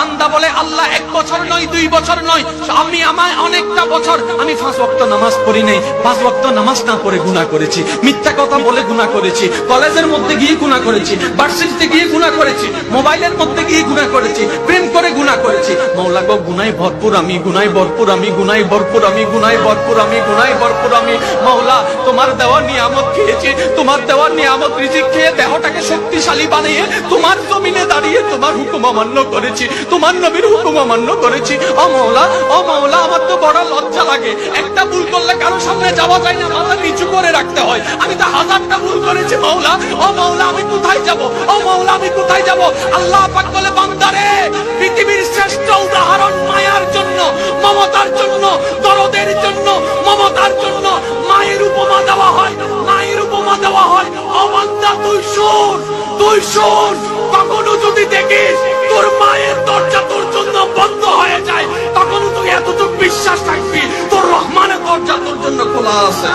বান্দা বলে, আল্লাহ এক বছর নয়, দুই বছর নয়, আমি আমায় অনেকটা বছর, আমি পাঁচ ওয়াক্ত নামাজ পড়ি নাই, পাঁচ ওয়াক্ত নামাজ না পড়ে গুণা করেছি, মিথ্যা কথা বলে গুণা করেছি, কলেজের মধ্যে গিয়ে গুণা করেছি, ভার্সিটিতে গিয়ে গুণা করেছি, মোবাইলের মধ্যে গিয়ে গুণা করেছি, প্রেম করে গুনাহ করেছি। মৌলা গো, গুনায় ভরপুর আমি, গুনায় ভরপুর আমি, গুনায় ভরপুর আমি, গুনায় ভরপুর আমি, গুনায় ভরপুর আমি। মৌলা, তোমার দেওয়া নিয়ামত খেয়েছি, তোমার দেওয়া নিয়ামত রিজিক খেয়ে দেহটাকে শক্তিশালী বানিয়ে তোমার জমিনে দাঁড়িয়ে তোমার হুকুম অমান্য করেছি, তোমার নবীর হুকুম অমান্য করেছি। ও মৌলা ও মৌলা, আমার তো বড় লজ্জা লাগে। একটা ভুল করলে কারও সামনে যাওয়া যায় না, মাথা নিচু করে রাখতে হয়। আমি তো হাজারটা ভুল করেছি, মৌলা। ও মৌলা, আমি কোথায় যাব? মৌলা, আমি কোথায় যাব? আল্লাহ পাক বলে, বান্দারে! মমতার জন্য, দরদের জন্য, মমতার জন্য মায়ের উপমা দেওয়া হয়, মায়ের উপমা দেওয়া হয়। অবান্দা, তুই শোন তুই শোন। কখনো যদি দেখিস তোর মায়ের দরজা তোর জন্য বন্ধ হয়ে যায় তখন তুই এতটুকু বিশ্বাস থাকবি তোর রহমানের দরজা তোর জন্য খোলা আছে।